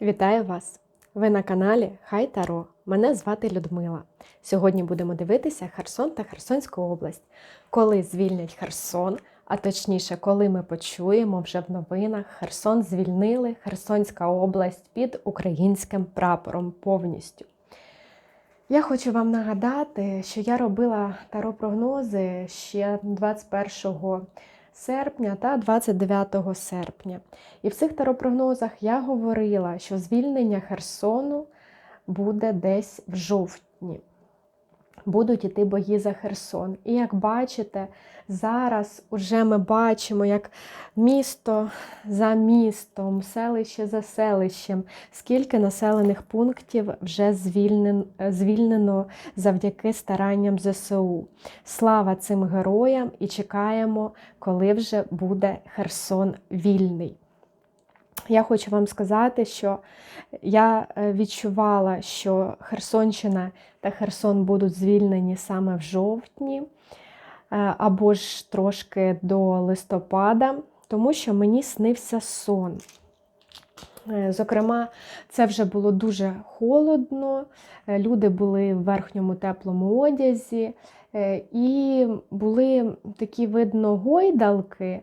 Вітаю вас! Ви на каналі Хай Таро. Мене звати Людмила. Сьогодні будемо дивитися Херсон та Херсонську область. Коли звільнять Херсон, а точніше, коли ми почуємо вже в новинах, Херсон звільнили Херсонська область під українським прапором повністю. Я хочу вам нагадати, що я робила таро-прогнози ще 21 серпня та 29 серпня. І в цих таропрогнозах я говорила, що звільнення Херсону буде десь в жовтні. Будуть іти бої за Херсон. І як бачите, зараз уже ми бачимо, як місто за містом, селище за селищем, скільки населених пунктів вже звільнено, звільнено завдяки старанням ЗСУ. Слава цим героям і чекаємо, коли вже буде Херсон вільний. Я хочу вам сказати, що я відчувала, що Херсонщина та Херсон будуть звільнені саме в жовтні, або ж трошки до листопада, тому що мені снився сон. Зокрема, це вже було дуже холодно, люди були в верхньому теплому одязі, і були такі видно гойдалки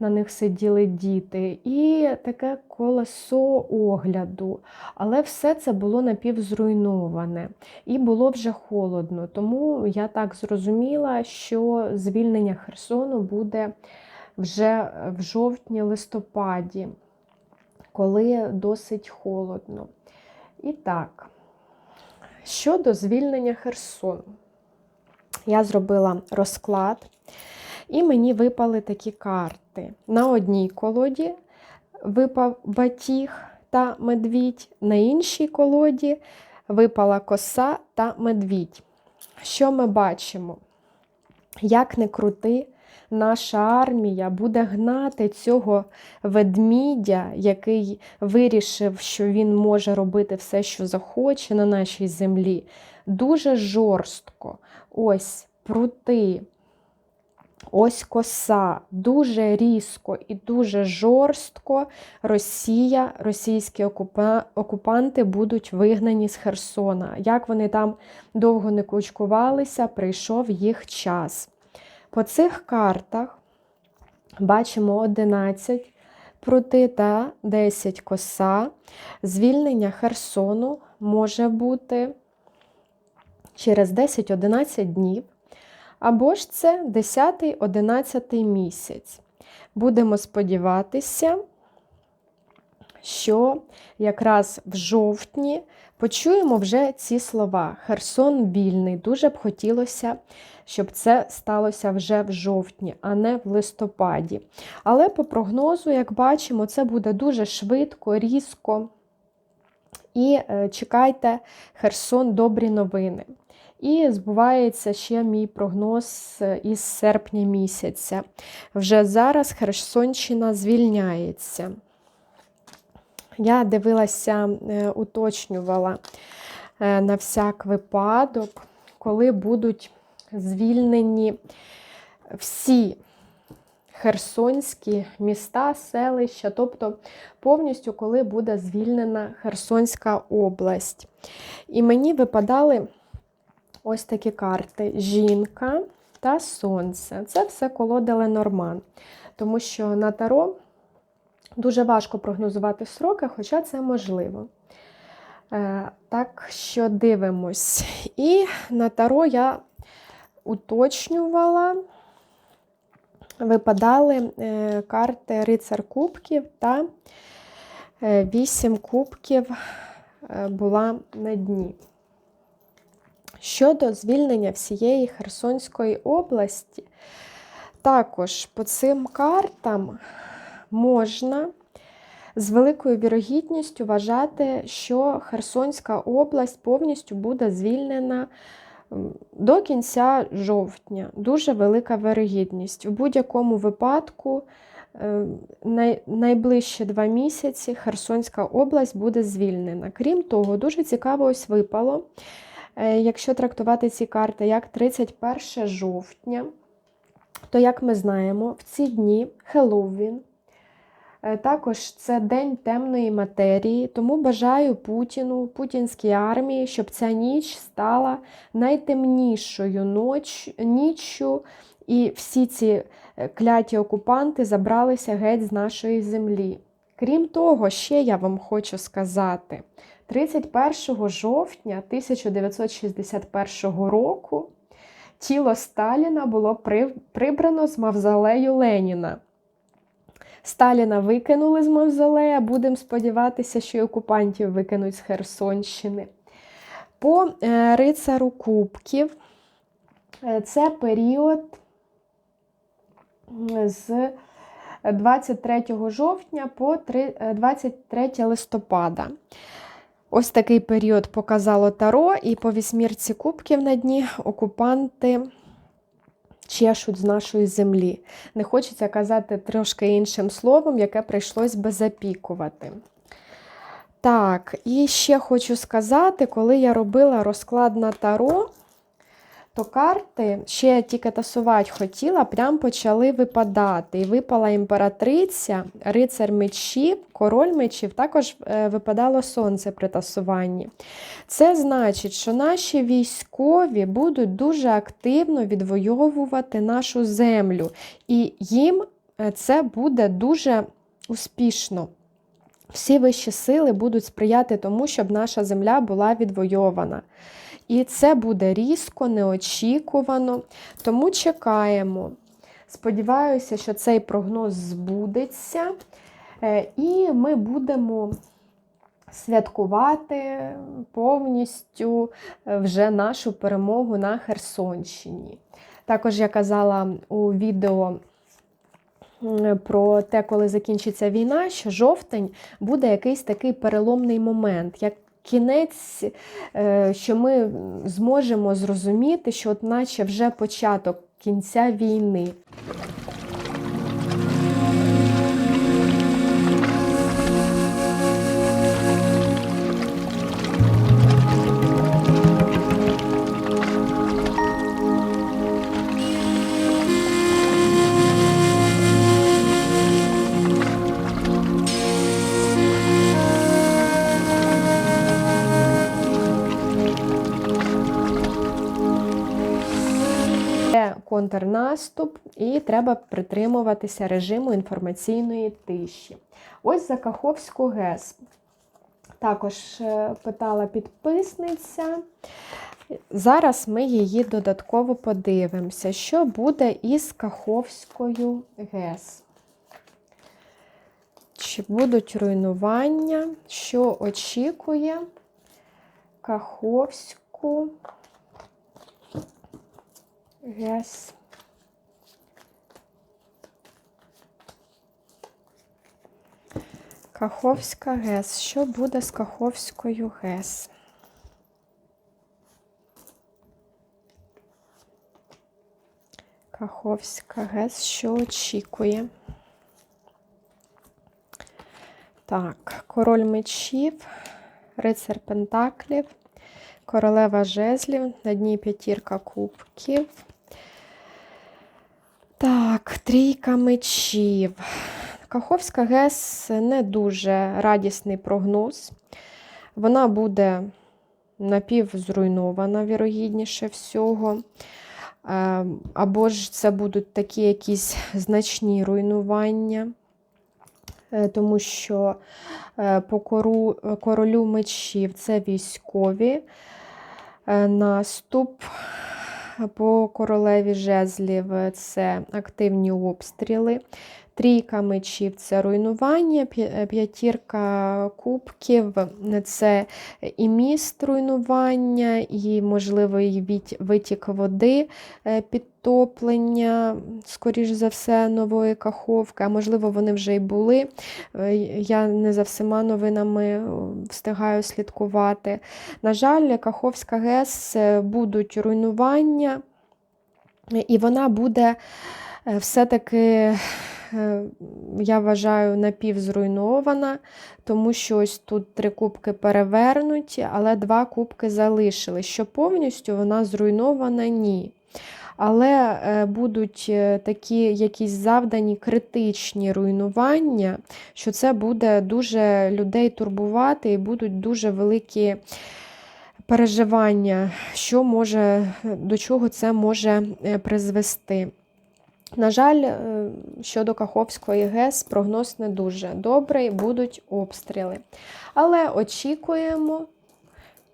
на них сиділи діти, і таке колесо огляду. Але все це було напівзруйноване і було вже холодно. Тому я так зрозуміла, що звільнення Херсону буде вже в жовтні-листопаді, коли досить холодно. І так, щодо звільнення Херсону, я зробила розклад. І мені випали такі карти. На одній колоді випав батіг та медвідь, на іншій колоді випала коса та медвідь. Що ми бачимо? Як не крути, наша армія буде гнати цього ведмідя, який вирішив, що він може робити все, що захоче на нашій землі. Дуже жорстко. Ось прути. Ось коса дуже різко і дуже жорстко Росія, російські окупанти будуть вигнані з Херсона. Як вони там довго не кучкувалися, прийшов їх час. По цих картах бачимо 11 прути та 10 коса. Звільнення Херсону може бути через 10-11 днів. Або ж це 10-11 місяць. Будемо сподіватися, що якраз в жовтні почуємо вже ці слова. Херсон вільний. Дуже б хотілося, щоб це сталося вже в жовтні, а не в листопаді. Але по прогнозу, як бачимо, це буде дуже швидко, різко. І е, чекайте, Херсон, добрі новини. І збувається ще мій прогноз е, із серпня місяця. Вже зараз Херсонщина звільняється. Я дивилася, е, уточнювала е, на всяк випадок, коли будуть звільнені всі херсонські міста, селища, тобто повністю, коли буде звільнена Херсонська область. І мені випадали ось такі карти: жінка та сонце. Це все колода Ленорман. Тому що на таро дуже важко прогнозувати сроки, хоча це можливо. Е, так що дивимось. І на таро я уточнювала, випадали е, карти Рицар Кубків та е, вісім кубків була на дні. Щодо звільнення всієї Херсонської області, також по цим картам можна з великою вірогідністю вважати, що Херсонська область повністю буде звільнена до кінця жовтня. Дуже велика вірогідність. В будь-якому випадку. Е, найближчі два місяці Херсонська область буде звільнена. Крім того, дуже цікаво ось випало якщо трактувати ці карти як 31 жовтня, то, як ми знаємо, в ці дні Хеллоуін, Е, Також це день темної матерії, тому бажаю Путіну, путінській армії, щоб ця ніч стала найтемнішою ноч, ніччю, і всі ці е, кляті окупанти забралися геть з нашої землі. Крім того, ще я вам хочу сказати: 31 жовтня 1961 року тіло Сталіна було прибрано з мавзолею Леніна. Сталіна викинули з мавзолея, будемо сподіватися, що й окупантів викинуть з Херсонщини. По е, рицару Кубків е, це період з 23 жовтня по е, 23 листопада. Ось такий період показало Таро, і по вісьмірці кубків на дні окупанти чешуть з нашої землі. Не хочеться казати трошки іншим словом, яке прийшлось би запікувати. Так, і ще хочу сказати, коли я робила розклад на Таро, то карти ще тільки тасувати хотіла, прям почали випадати. І випала імператриця, рицар мечів, король мечів, також е, випадало сонце при тасуванні. Це значить, що наші військові будуть дуже активно відвоювати нашу землю, і їм е, це буде дуже успішно. Всі вищі сили будуть сприяти тому, щоб наша земля була відвойована. І це буде різко, неочікувано. Тому чекаємо. Сподіваюся, що цей прогноз збудеться. Е, І ми будемо святкувати повністю е, вже нашу перемогу на Херсонщині. Також я казала у відео про те, коли закінчиться війна, що жовтень буде якийсь такий переломний момент. як Кінець, е, що ми зможемо зрозуміти, що от наче вже початок кінця війни. Контрнаступ, і треба притримуватися режиму інформаційної тиші. Ось за Каховську ГЕС. Також е, питала підписниця. Зараз ми її додатково подивимося, що буде із Каховською ГЕС. Чи будуть руйнування, що очікує Каховську ГЕС. Каховська ГЕС. Що буде з Каховською ГЕС? Каховська ГЕС, що очікує? Так, король мечів, рицар Пентаклів, королева жезлів, на дні п'ятірка кубків. Так, трійка мечів. Каховська ГЕС не дуже радісний прогноз. Вона буде напівзруйнована, вірогідніше всього. Е, Або ж це будуть такі якісь значні руйнування, Е, тому що е, по кору, королю мечів це військові наступ. По королеві жезлів це активні обстріли. Трійка мечів це руйнування, п'ятірка кубків це і міст руйнування, і, можливий витік води, е, підтоплення, скоріш за все, нової каховки, а можливо, вони вже й були. Е, Я не за всіма новинами е, встигаю слідкувати. На жаль, Каховська ГЕС е, будуть руйнування, і вона буде все-таки, я вважаю, напівзруйнована, тому що ось тут три кубки перевернуті, але два кубки залишили. Що повністю вона зруйнована, ні. Але е, будуть е, такі якісь завдані критичні руйнування, що це буде дуже людей турбувати і будуть дуже великі переживання, що може, до чого це може е, призвести. На жаль, щодо Каховської ГЕС прогноз не дуже добрий, будуть обстріли. Але очікуємо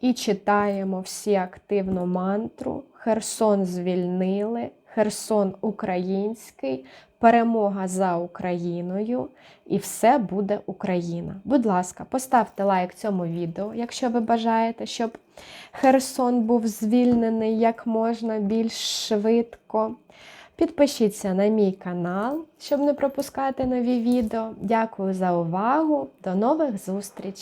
і читаємо всі активно мантру. Херсон звільнили, Херсон український, перемога за Україною, і все буде Україна. Будь ласка, поставте лайк цьому відео, якщо ви бажаєте, щоб Херсон був звільнений як можна більш швидко. Підпишіться на мій канал, щоб не пропускати нові відео. Дякую за увагу. До нових зустрічей!